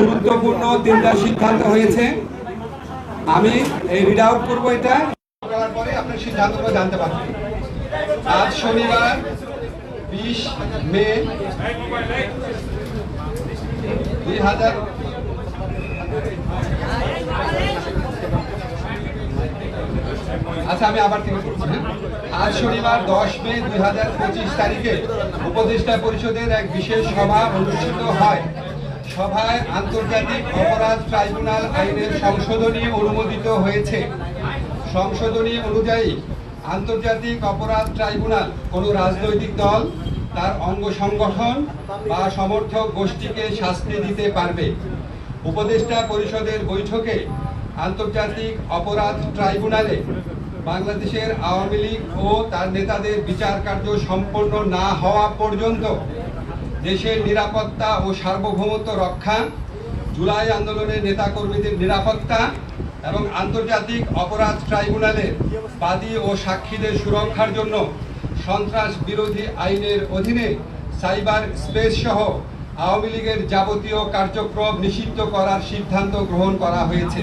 গুরুত্বপূর্ণ তিনটা সিদ্ধান্ত হয়েছে। আমি এই রিড আউট করব এটা। পরে আপনার সিদ্ধান্তগুলো জানতে আজ শনিবার, বিশ মে, দুই হাজার আচ্ছা আমি আবার থেকে বলছি হ্যাঁ? আজ শনিবার, দশ মে, দুই হাজার পঁচিশ তারিখে উপদেষ্টা পরিষদের এক বিশেষ সভা অনুষ্ঠিত হয়। সভায় আন্তর্জাতিক অপরাধ ট্রাইব্যুনাল আইনের সংশোধনী অনুমোদিত হয়েছে। সংশোধনী অনুযায়ী আন্তর্জাতিক অপরাধ ট্রাইব্যুনাল কোনো রাজনৈতিক দল, তার অঙ্গ সংগঠন বা সমর্থক গোষ্ঠীকে শাস্তি দিতে পারবে। উপদেষ্টা পরিষদের বৈঠকে আন্তর্জাতিক অপরাধ ট্রাইব্যুনালে বাংলাদেশের আওয়ামী লীগ ও তার নেতাদের বিচার কার্য সম্পন্ন না হওয়া পর্যন্ত দেশের নিরাপত্তা ও সার্বভৌমত্ব রক্ষা, জুলাই আন্দোলনের নেতাকর্মীদের নিরাপত্তা এবং আন্তর্জাতিক অপরাধ ট্রাইব্যুনালের বাদী ও সাক্ষীদের সুরক্ষার জন্য সন্ত্রাস বিরোধী আইনের অধীনে সাইবার স্পেস সহ আওয়ামী লীগের যাবতীয় কার্যক্রম নিষিদ্ধ করার সিদ্ধান্ত গ্রহণ করা হয়েছে।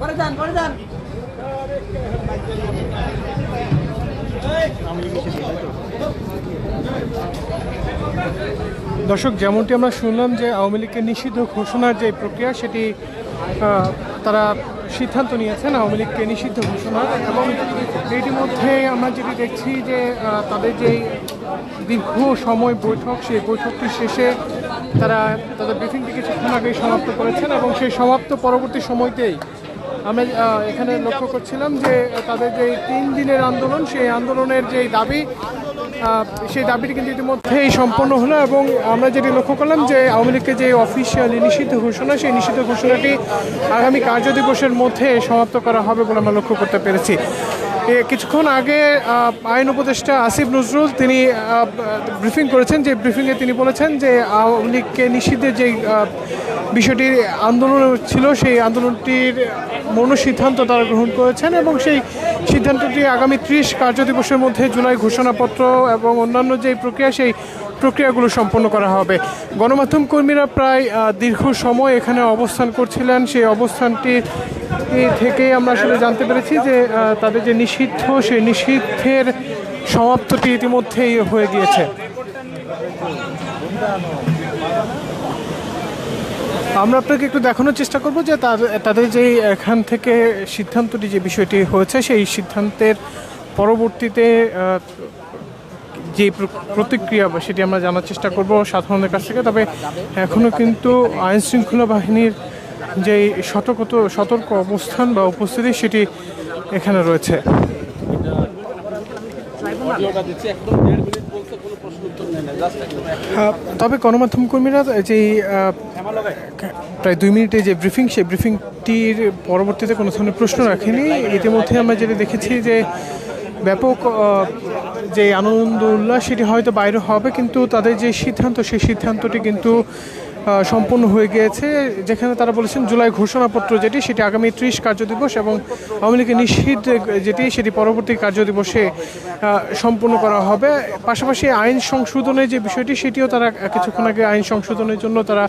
পরে যান পরে যান। দর্শক, যেমনটি আমরা শুনলাম যে আওয়ামী লীগের নিষিদ্ধ ঘোষণার যে প্রক্রিয়া, সেটি তারা সিদ্ধান্ত নিয়েছেন আওয়ামী লীগকে নিষিদ্ধ ঘোষণার এবং ইতিমধ্যে আমরা যেটি দেখছি যে তাদের যেই দীর্ঘ সময় বৈঠক, সেই বৈঠকটি শেষে তারা তাদের ব্রিফিংটি কিছুক্ষণ আগেই সমাপ্ত করেছেন এবং সেই সমাপ্ত পরবর্তী সময়তেই আমরা এখানে লক্ষ্য করছিলাম যে তাদের যে তিন দিনের আন্দোলন, সেই আন্দোলনের যে দাবি সেই দাবিটি কিন্তু ইতিমধ্যেই সম্পন্ন হলো এবং আমরা যেটি লক্ষ্য করলাম যে আওয়ামী লীগকে যে অফিসিয়ালি নিষিদ্ধ ঘোষণা, সেই নিষিদ্ধ ঘোষণাটি আগামী কার্য দিবসের মধ্যে সমাপ্ত করা হবে বলে আমরা লক্ষ্য করতে পেরেছি। কিছুক্ষণ আগে আইন উপদেষ্টা আসিফ নজরুল তিনি ব্রিফিং করেছেন যে ব্রিফিংয়ে তিনি বলেছেন যে আওয়ামী লীগকে নিষিদ্ধের যে আহ, বিষয়টি আন্দোলন ছিল সেই আন্দোলনটির মনসিদ্ধান্ত তারা গ্রহণ করেছেন এবং সেই সিদ্ধান্তটি আগামী ত্রিশ কার্যদিবসের মধ্যে জুলাই ঘোষণাপত্র এবং অন্যান্য যে প্রক্রিয়া সেই প্রক্রিয়াগুলো সম্পন্ন করা হবে। গণমাধ্যম কর্মীরা প্রায় দীর্ঘ সময় এখানে অবস্থান করছিলেন। সেই অবস্থানটি থেকে আমরা আসলে জানতে পেরেছি যে তাদের যে নিষিদ্ধ, সেই নিষিদ্ধের সমাপ্তটি ইতিমধ্যেই হয়ে গিয়েছে। আমরা আপনাকে একটু দেখানোর চেষ্টা করব যে তাদের যে এখান থেকে সিদ্ধান্তটি যে বিষয়টি হয়েছে, সেই সিদ্ধান্তের পরবর্তীতে যে প্রতিক্রিয়া বা সেটি আমরা জানার চেষ্টা করব সাধারণের কাছ থেকে। তবে এখনও কিন্তু আইনশৃঙ্খলা বাহিনীর যে সতর্কত সতর্ক অবস্থান বা উপস্থিতি সেটি এখানে রয়েছে। আহ, তবে গণমাধ্যম কর্মীরা আহ, প্রায় দুই মিনিটে যে ব্রিফিং সেই ব্রিফিংটির পরবর্তীতে কোনো ধরনের প্রশ্ন রাখেনি। ইতিমধ্যে আমরা যেটা দেখেছি যে ব্যাপক যে আনন্দ উল্লাস সেটি হয়তো বাইরে হবে কিন্তু তাদের যে সিদ্ধান্ত সেই সিদ্ধান্তটি কিন্তু সম্পূর্ণ হয়ে গিয়েছে। যেখানে তারা বলেছেন জুলাই ঘোষণাপত্র যেটি, সেটি আগামী ত্রিশ কার্যদিবস এবং আওয়ামী লীগের নিষিদ্ধ যেটি, সেটি পরবর্তী কার্যদিবসে সম্পূর্ণ করা হবে। পাশাপাশি আইন সংশোধনের যে বিষয়টি, সেটিও তারা কিছুক্ষণ আগে আইন সংশোধনের জন্য তারা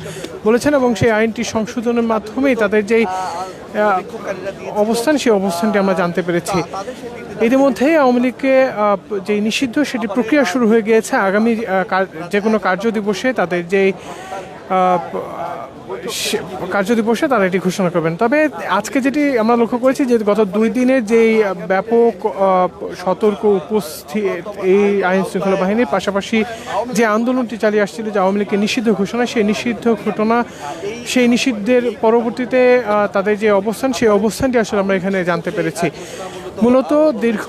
বলেছেন এবং সেই আইনটি সংশোধনের মাধ্যমেই তাদের যেই অবস্থান, সেই অবস্থানটি আমরা জানতে পেরেছি। ইতিমধ্যেই আওয়ামী লীগকে যে নিষিদ্ধ, সেটি প্রক্রিয়া শুরু হয়ে গিয়েছে। আগামী যে কোনো কার্য দিবসে তাদের যেই আহ, সে- কার্য দিবসে তারা এটি ঘোষণা করবেন। তবে আজকে যেটি আমরা লক্ষ্য করেছি যে গত দুই দিনের যেই ব্যাপক সতর্ক উপস্থিত এই আইন শৃঙ্খলা বাহিনীর পাশাপাশি যে আন্দোলনটি চালিয়ে আসছিল যে আওয়ামী লীগের নিষিদ্ধ ঘোষণা সেই নিষিদ্ধ ঘটনা সেই নিষিদ্ধের পরবর্তীতে তাদের যে অবস্থান সেই অবস্থানটি আসলে আমরা এখানে জানতে পেরেছি। মূলত দীর্ঘ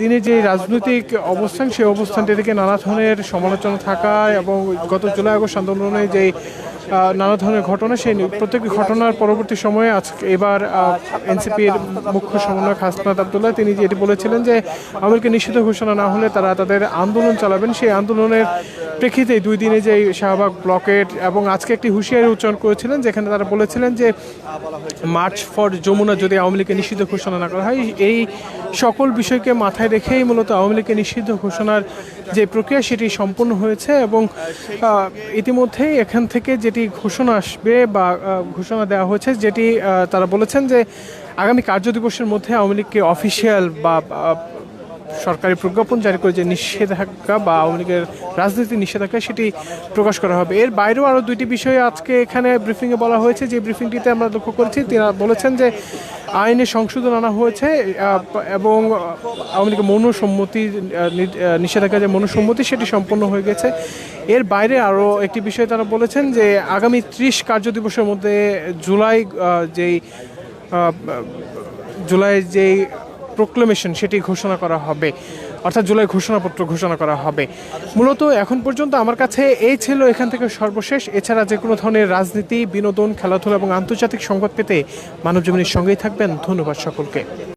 দিনে যে রাজনৈতিক অবস্থান, সেই অবস্থানটি থেকে নানা ধরনের সমালোচনা থাকা এবং গত জুলাই আগস্ট আন্দোলনে যে নানা ধরনের ঘটনা, সেই প্রত্যেকটি ঘটনার পরবর্তী সময়ে আজকে এবার এনসিপির মুখ্য সমন্বয়ক হাসনাত আবদুল্লাহ, তিনি যেটি বলেছিলেন যে আওয়ামী নিষিদ্ধ ঘোষণা না হলে তারা তাদের আন্দোলন চালাবেন। সেই আন্দোলনের প্রেক্ষিতে দুই দিনে যে শাহবাগ ব্লকেট এবং আজকে একটি হুঁশিয়ারি উচ্চারণ করেছিলেন, যেখানে তারা বলেছিলেন যে, মার্চ ফর যমুনা যদি আওয়ামী লীগের নিষিদ্ধ ঘোষণা না করা হয়, এই সকল বিষয়কে মাথায় রেখেই মূলত আওয়ামী লীগের নিষিদ্ধ ঘোষণার যে প্রক্রিয়া, সেটি সম্পন্ন হয়েছে এবং ইতিমধ্যেই এখান থেকে যেটি ঘোষণা আসবে বা ঘোষণা দেওয়া হয়েছে, যেটি তারা বলেছেন যে আগামী কার্যদিবসের মধ্যে আওয়ামী লীগকে অফিসিয়াল বা সরকারি প্রজ্ঞাপন জারি করে যে নিষেধাজ্ঞা বা আওয়ামী লীগের রাজনীতির নিষেধাজ্ঞা সেটি প্রকাশ করা হবে। এর বাইরেও আরও দুইটি বিষয় আজকে এখানে ব্রিফিংয়ে বলা হয়েছে। যে ব্রিফিংটিতে আমরা লক্ষ্য করেছি তিনি বলেছেন যে আইনে সংশোধন আনা হয়েছে এবং আওয়ামী লীগের মৌনসম্মতি নিষেধাজ্ঞা যে মৌনসম্মতি সেটি সম্পন্ন হয়ে গেছে। এর বাইরে আরও একটি বিষয়ে তারা বলেছেন যে আগামী ত্রিশ কার্যদিবসের মধ্যে জুলাই যেই জুলাই যেই প্রোক্লেমেশন সেটি ঘোষণা করা হবে। অর্থাৎ জুলাই ঘোষণাপত্র ঘোষণা করা হবে। মূলত এখন পর্যন্ত আমার কাছে এই ছিল এখান থেকে সর্বশেষ। এছাড়া যে কোনো ধরনের রাজনীতি, বিনোদন, খেলাধুলা এবং আন্তর্জাতিক সংবাদ পেতে মানবজীবনের সঙ্গেই থাকবেন। ধন্যবাদ সকলকে।